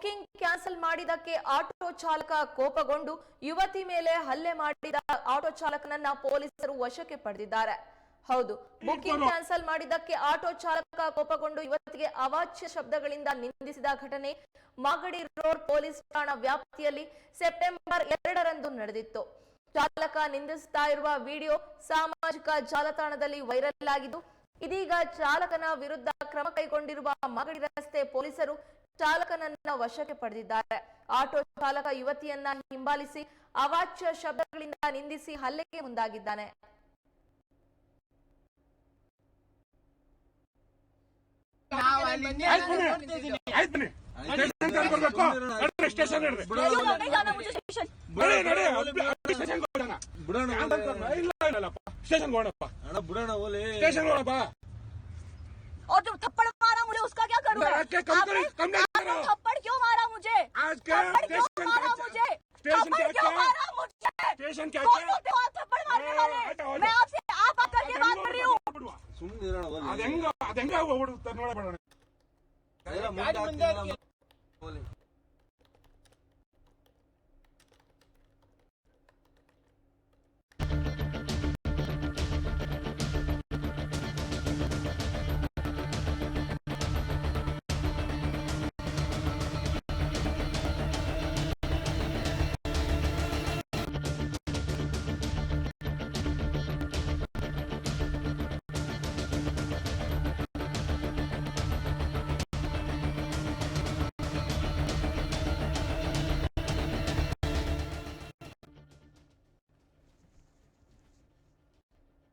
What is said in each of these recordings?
Booking cancel ಮಾಡಿದಕ್ಕೆ auto ಚಾಲಕ ಕೋಪಗೊಂಡು ಯುವತಿ ಮೇಲೆ ಹಲ್ಲೆ ಮಾಡಿದ ಆಟೋ ಚಾಲಕನನ್ನ ಪೊಲೀಸರು ವಶಕ್ಕೆ ಪಡೆದಿದ್ದಾರೆ. ಹೌದು, ಬುಕಿಂಗ್ ಕ್ಯಾನ್ಸಲ್ ಮಾಡಿದ್ದಕ್ಕೆ ಆಟೋ ಚಾಲಕ ಕೋಪಗೊಂಡು ಯುವತಿಗೆ ಅವಾಚ್ಯ ಶಬ್ದಗಳಿಂದ ನಿಂದಿಸಿದ ಘಟನೆ ಮಾಗಡಿ ರೋಡ್ ಪೊಲೀಸ್ ಠಾಣಾ ವ್ಯಾಪ್ತಿಯಲ್ಲಿ ಸೆಪ್ಟೆಂಬರ್ ಎರಡರಂದು ನಡೆದಿತ್ತು. ಚಾಲಕ ನಿಂದಿಸುತ್ತಾ ಇರುವ ವಿಡಿಯೋ ಸಾಮಾಜಿಕ ಜಾಲತಾಣದಲ್ಲಿ ವೈರಲ್ ಆಗಿದ್ದು, ಇದೀಗ ಚಾಲಕನ ವಿರುದ್ಧ ಕ್ರಮ ಕೈಗೊಂಡಿರುವ ಮಾಗಡಿ ರಸ್ತೆ ಪೊಲೀಸರು ಚಾಲಕನನ್ನ ವಶಕ್ಕೆ ಪಡೆದಿದ್ದಾರೆ. ಆಟೋ ಚಾಲಕ ಯುವತಿಯನ್ನ ಹಿಂಬಾಲಿಸಿ ಅವಾಚ್ಯ ಶಬ್ದಗಳಿಂದ ನಿಂದಿಸಿ ಹಲ್ಲೆಗೆ ಮುಂದಾಗಿದ್ದಾನೆ. ಸ್ಟೇಷನ್ ಹೋಗಣಪ್ಪ ಸ್ಟೇಷನ್ ಹೋಗಣಪ್ಪ क्या करूँ मैं क्या कम आपने करें? कम नहीं आपने करो। थप्पड़ क्यों मारा मुझे आज क्या थप्पड़ क्यों स्टेशन मारा क्या मुझे स्टेशन थप्पड़ क्या क्यों क्या? मारा मुझे स्टेशन क्या कौन क्या? बोलते हो आप थप्पड़ मारने हाँ, वाले हटाओ, मैं हटाओ। आपसे आप आकर के बात कर रही हूँ ಸುಮ್ಮನೆ ಇರೋಣ ಓಲಿ ಅದ ಹೆಂಗ ಅದ ಹೆಂಗ ಹೋಗ್ಬಿಡುತ್ತೆ ನೋಡಬೇಡ ಎಲ್ಲ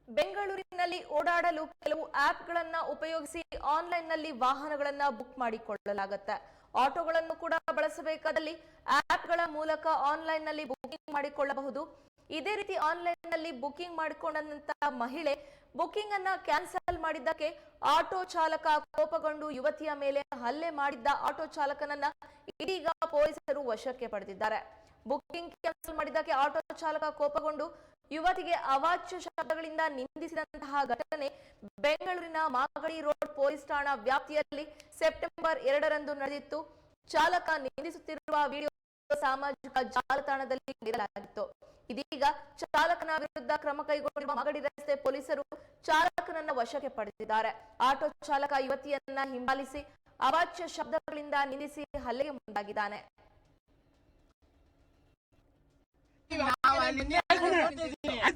ಬೆಂಗಳೂರಿನಲ್ಲಿ ಓಡಾಡಲು ಕೆಲವು ಆಪ್ಗಳನ್ನ ಉಪಯೋಗಿಸಿ ಆನ್ಲೈನ್ನಲ್ಲಿ ವಾಹನಗಳನ್ನ ಬುಕ್ ಮಾಡಿಕೊಳ್ಳಲಾಗುತ್ತೆ. ಆಟೋಗಳನ್ನು ಕೂಡ ಬಳಸಬೇಕಾದಲ್ಲಿ ಆಪ್ಗಳ ಮೂಲಕ ಆನ್ಲೈನ್ನಲ್ಲಿ ಬುಕಿಂಗ್ ಮಾಡಿಕೊಳ್ಳಬಹುದು. ಇದೇ ರೀತಿ ಆನ್ಲೈನ್ನಲ್ಲಿ ಬುಕಿಂಗ್ ಮಾಡಿಕೊಂಡಂತ ಮಹಿಳೆ ಬುಕಿಂಗ್ ಅನ್ನ ಕ್ಯಾನ್ಸಲ್ ಮಾಡಿದ್ದಕ್ಕೆ ಆಟೋ ಚಾಲಕ ಕೋಪಗೊಂಡು ಯುವತಿಯ ಮೇಲೆ ಹಲ್ಲೆ ಮಾಡಿದ್ದ ಆಟೋ ಚಾಲಕನನ್ನ ಇದೀಗ ಪೊಲೀಸರು ವಶಕ್ಕೆ ಪಡೆದಿದ್ದಾರೆ. ಬುಕಿಂಗ್ ಕ್ಯಾನ್ಸಲ್ ಮಾಡಿದ್ದಕ್ಕೆ ಆಟೋ ಚಾಲಕ ಕೋಪಗೊಂಡು ಯುವತಿಗೆ ಅವಾಚ್ಯ ಶಬ್ದಗಳಿಂದ ನಿಂದಿಸಿದಂತಹ ಘಟನೆ ಬೆಂಗಳೂರಿನ ಮಾಗಡಿ ರೋಡ್ ಪೊಲೀಸ್ ಠಾಣಾ ವ್ಯಾಪ್ತಿಯಲ್ಲಿ ಸೆಪ್ಟೆಂಬರ್ ಎರಡರಂದು ನಡೆದಿತ್ತು. ಚಾಲಕ ನಿಂದಿಸುತ್ತಿರುವ ವಿಡಿಯೋ ಸಾಮಾಜಿಕ ಜಾಲತಾಣದಲ್ಲಿ ನೀಡಲಾಗಿತ್ತು. ಇದೀಗ ಚಾಲಕನ ವಿರುದ್ಧ ಕ್ರಮ ಕೈಗೊಂಡಿರುವ ಮಾಗಡಿ ರಸ್ತೆ ಪೊಲೀಸರು ಚಾಲಕನನ್ನ ವಶಕ್ಕೆ ಪಡೆದಿದ್ದಾರೆ. ಆಟೋ ಚಾಲಕ ಯುವತಿಯನ್ನ ಹಿಂಬಾಲಿಸಿ ಅವಾಚ್ಯ ಶಬ್ದಗಳಿಂದ ನಿಂದಿಸಿ ಹಲ್ಲೆಗೆ ಮುಂದಾಗಿದ್ದಾನೆ.